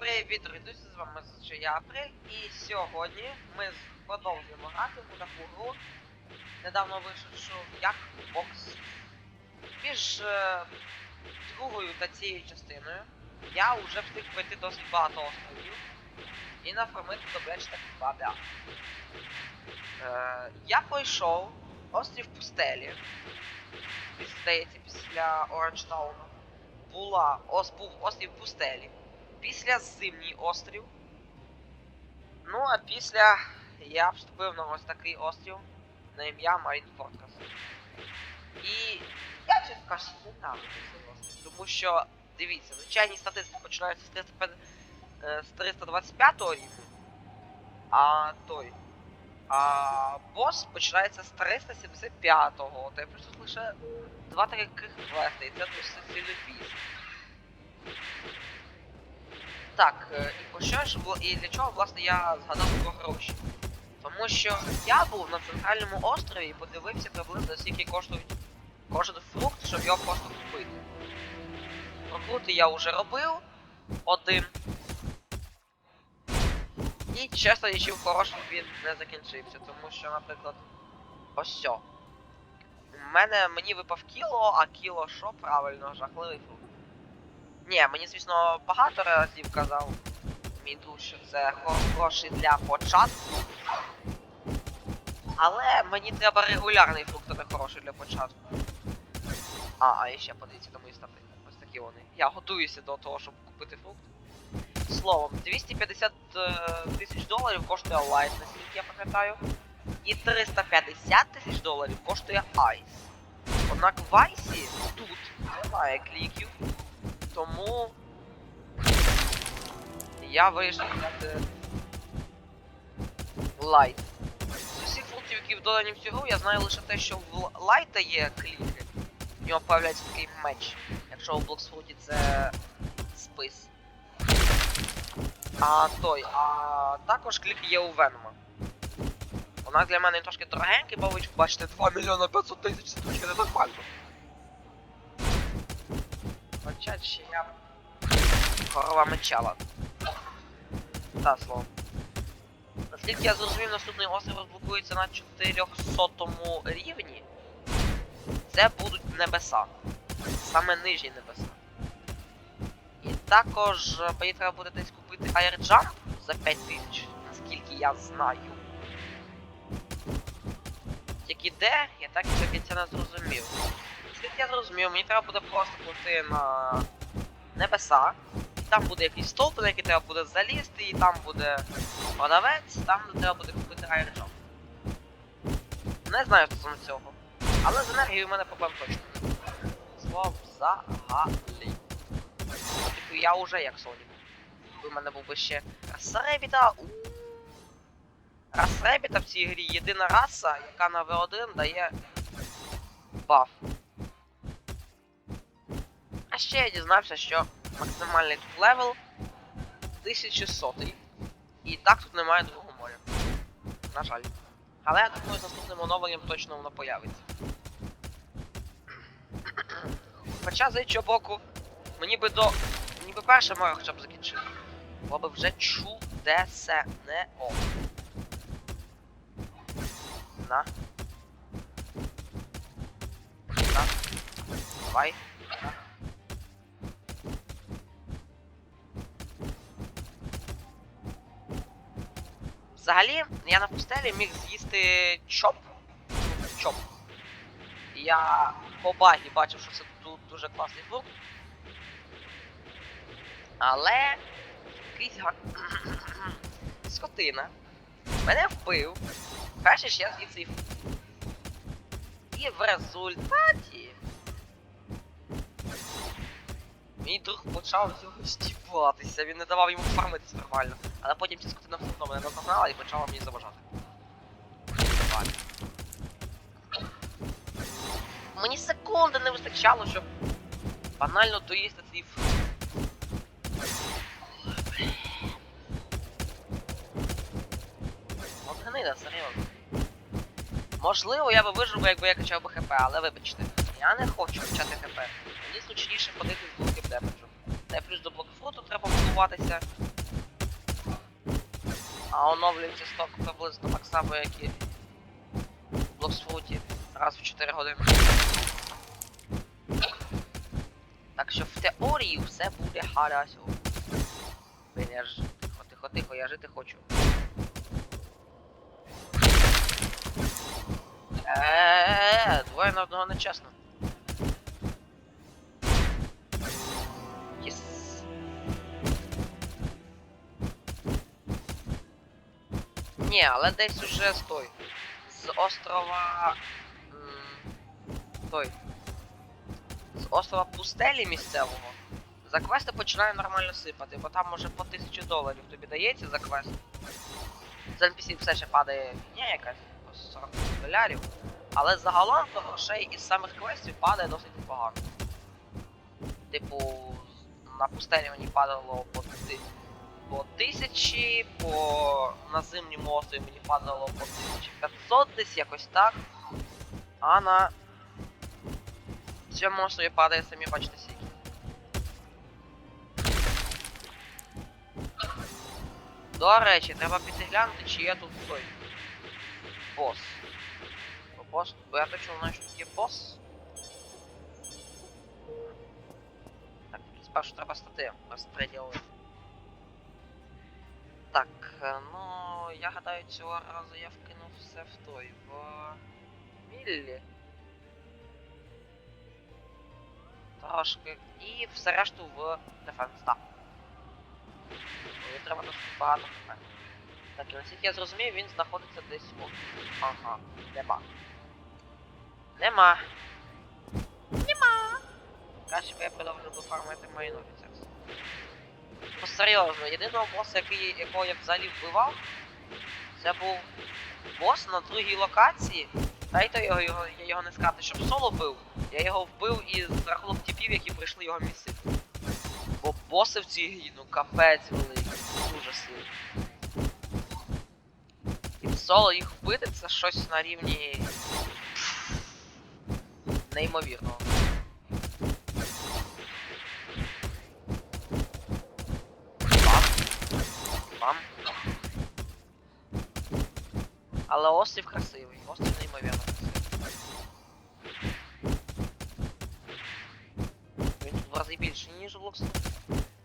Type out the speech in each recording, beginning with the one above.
Привіт, друзі, з вами я Апрель, і сьогодні ми продовжуємо грати у таку гру, недавно вийшовшу як бокс. Між е, другою та цією частиною я вже встиг пройти досить багато островів і нафармити добряче так бабя. Е, я пройшов острів пустелі, здається, після Оранжтауну. Була, ос, був острів пустелі після зимній острів. Ну, а після я вступив на ось такий острів на ім'я Marine Fortress. І я чесно ненавиджу цей острів, тому що, дивіться, звичайні статистики починаються з 305 е, 325 рівня, а той. А бос починається з 375-го. Та плюс тут лише два таких квести, і це досить сильно пізно. Так, е, і про що ж і для чого власне я згадав про гроші? Тому що я був на центральному острові і подивився приблизно скільки коштують кожен фрукт, щоб його просто купити. Прокрути я вже робив один. І чесно, нічим хорошим він не закінчився, тому що, наприклад, ось. У мене мені випав кіло, а кіло що правильно, жахливий фрукт. Ні, мені, звісно, багато разів казав мій друг, що це хороший для початку. Але мені треба регулярний фрукт, а не хороший для початку. А, а ще подивіться на мої стати. Ось такі вони. Я готуюся до того, щоб купити фрукт. Словом, 250 е, тисяч доларів коштує лайт, наскільки я пам'ятаю. І 350 тисяч доларів коштує айс. Однак в айсі тут немає кліків. Тому я вирішив взяти лайт. З усіх функтів, які додані в цю гру, я знаю лише те, що в лайта є кліки. В нього появляється такий меч. Якщо у Блоксфруті це спис. А той, а також кліки є у Венома. Вона для мене трошки дорогенький, бо ви бачите 2 мільйона 500 тисяч трошки не нормально. Хоча ще я корова мечала. Та словом. Наскільки я зрозумів, наступний острів розблокується на 400 рівні. Це будуть небеса. Саме нижні небеса. І також е, мені треба буде десь купити Airjump за 5000, наскільки я знаю. Тільки де, я так і до кінця не зрозумів. Наскільки я зрозумів, мені треба буде просто плити на небеса. І там буде якийсь стовп, на який треба буде залізти, і там буде продавець, там треба буде купити аерджоп. Не знаю стосовно цього. Але з енергією в мене проблем точно. Слово взагалі. Типу я уже як Сонік. В мене був би ще Расребіта. у. Расребіта в цій грі єдина раса, яка на V1 дає баф. Ще я дізнався, що максимальний тут левел 1100. І так тут немає другого моря. На жаль. Але я думаю, з наступним оновленням точно воно появиться. Хоча з іншого боку, мені би до. Мені би перше море хоча б закінчити. Було би вже чудесне. О. На. На. Давай. Взагалі, я на пустелі міг з'їсти чоп. Чоп. Я по багі бачив, що це тут дуже класний фрукт. Але якийсь га... скотина мене вбив. Перше ж я з'їв цей. І в результаті мій друг почав з нього стібатися, він не давав йому фармитись нормально. Але потім ця скотина все одно мене наздогнала і почала мені заважати. Мені секунди не вистачало, щоб банально доїсти цей фрукт. От гнида, серйозно. Можливо, я би вижив, якби я качав би хп, але вибачте, я не хочу качати хп. Зручніше ходити з демеджу. Та плюс до блокфруту треба готуватися. А оновлюється сток приблизно так само, як і в Блоксфруті раз в 4 години. Так що в теорії все буде хорошо. Блін, я ж тихо, тихо, тихо, я жити хочу. Е, двоє на одного нечесно. Ні, але десь уже стой. З острова. Той. З острова пустелі місцевого. За квести починає нормально сипати, бо там може по 1000 доларів тобі дається за квест. З NPC все ще падає фігня якась по 40 долярів. Але загалом то грошей із самих квестів падає досить непогано. Типу, на пустелі мені падало по, ти- по тисячі, по на зимньому острові мені падало по 1500 десь якось так. А на цьому острові падає самі бачите скільки. До речі, треба піти глянути, чи є тут той бос. Бо бос, бо я точно знаю, що тут є бос. Так, спершу треба стати розподілити. Так, е, ну я гадаю, цього разу я вкинув все в той, в Міллі. Трошки. І все решту в Дефенс, так. Мені треба досить багато. Так, і наскільки я зрозумів, він знаходиться десь у. Ага, нема. Нема. Нема. Краще б я продовжив би фармити мої офіцерс. Ну серйозно, єдиного боса, який, якого я взагалі вбивав, це був бос на другій локації. Та й то його, його, я його не сказати, щоб соло бив. Я його вбив і за рахунок типів, які прийшли його місцити. Бо боси в цій грі, ну капець великий, дуже сильний. І в соло їх вбити це щось на рівні. неймовірного. Бам. Але острів красивий, острів неймовірно красивий. Він тут в рази більший, ніж в Луксу.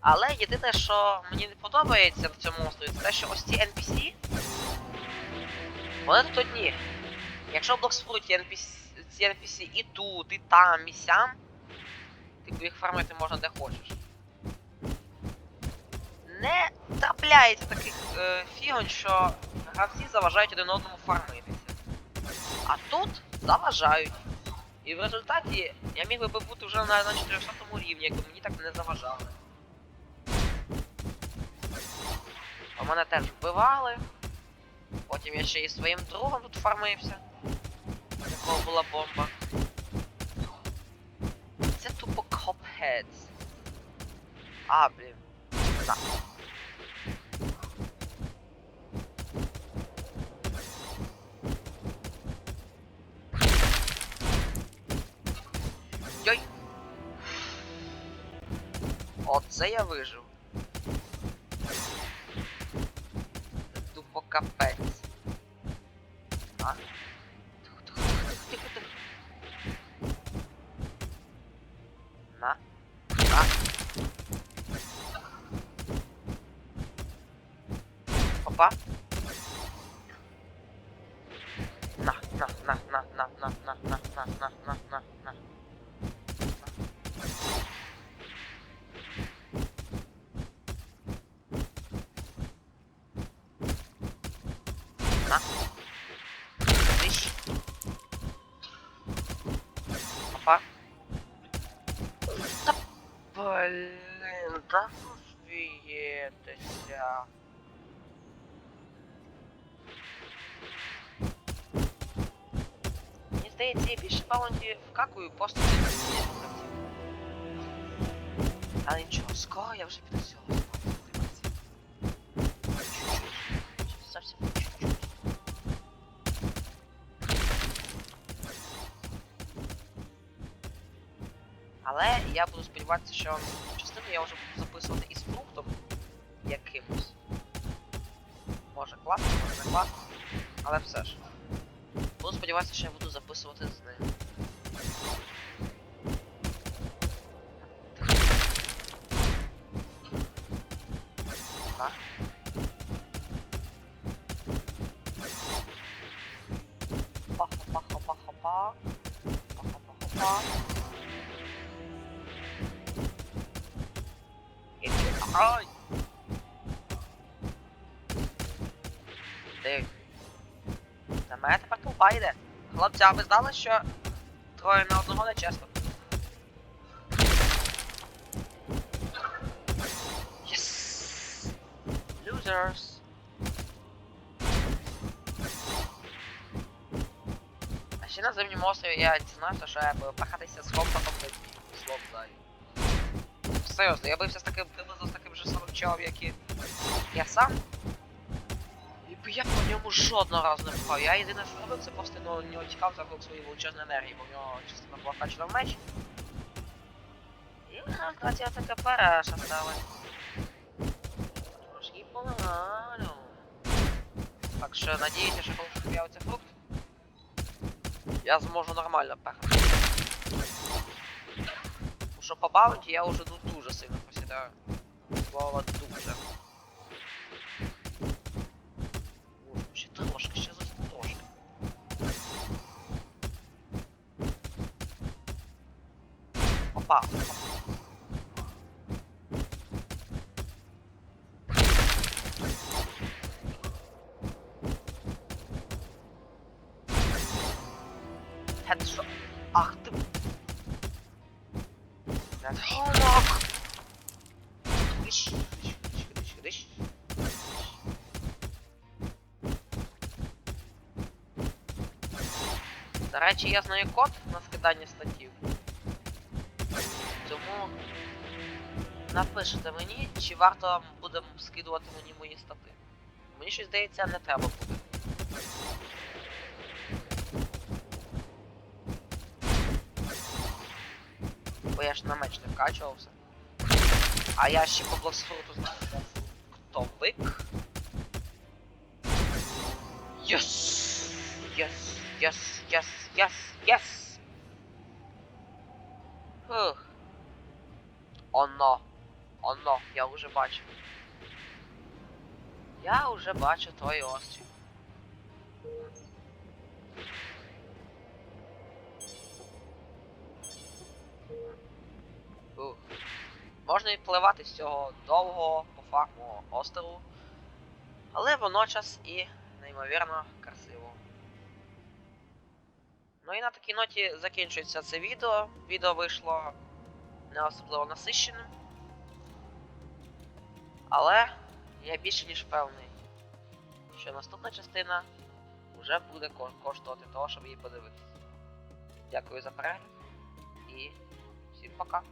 Але єдине, що мені не подобається в цьому острові, це те, що ось ці NPC. Вони тут одні. Якщо в Блоксфруті NPC, ці NPC і тут, і там, і сям, типу їх фармити можна де хочеш. Не трапляється таких е, фігонь, що гравці заважають один одному фармитися. А тут заважають. І в результаті я міг би бути вже на, на 400 рівні, якби мені так не заважали. А мене теж вбивали. Потім я ще і своїм другом тут фармився. У якого була бомба. Це тупо Copheads. А, блін. Да. Оце я вижив. Тупо капець. А? На. Опа. Блін, да засвієтеся. Мені здається, я більше баунді вкакую просто через Але нічого, скоро я вже підсіла. Совсем. Але я буду сподіватися, що частину я вже буду записувати із фруктом якимось. Може клас. формат, але все ж. Буду сподіватися, що я буду записувати з ним. Так. Па-па-па-па-па-па. Па-па-па-па-па. Ай! Ти. На мене тепер толпа йде. Хлопці, а ви знали, що троє на одного не чесно? Yes! Losers! А ще на зимньому острові я дізнався, що я буду пахатися з компотом слов далі. Серйозно, я бився з таким чолом, як і я сам. І я по ньому жодного разу не попав. Я єдине, що робив, це просто ну, не утікав за рахунок своєї величезної енергії, бо в нього частина була качана в меч. І насправді таке переша стали. Трошки помагалю. Так що надіюся, що коли з'явиться фрукт, я зможу нормально пехати. Тому що по баунті я вже ну, дуже сильно посідаю. Слово дуже. О, Ще трошки, ще зовсім трошки. Опа. Хедшот. Ах речі, я знаю код на скидання статтів. Тому напишете мені, чи варто буде скидувати мені мої стати. Мені щось здається, не треба буде. Бо я ж на меч не вкачувався. А я ще по що хто бик. Єс! Єс! Єс! Єс! Єс! Єс! Фух. Оно. Оно, я вже бачу. Я вже бачу той острів. Можна і впливати з цього довгого по фарму острову, але водночас і неймовірно красиво. Ну і на такій ноті закінчується це відео. Відео вийшло не особливо насищеним. Але я більше ніж певний, що наступна частина вже буде коштувати того, щоб її подивитися. Дякую за перегляд і всім пока.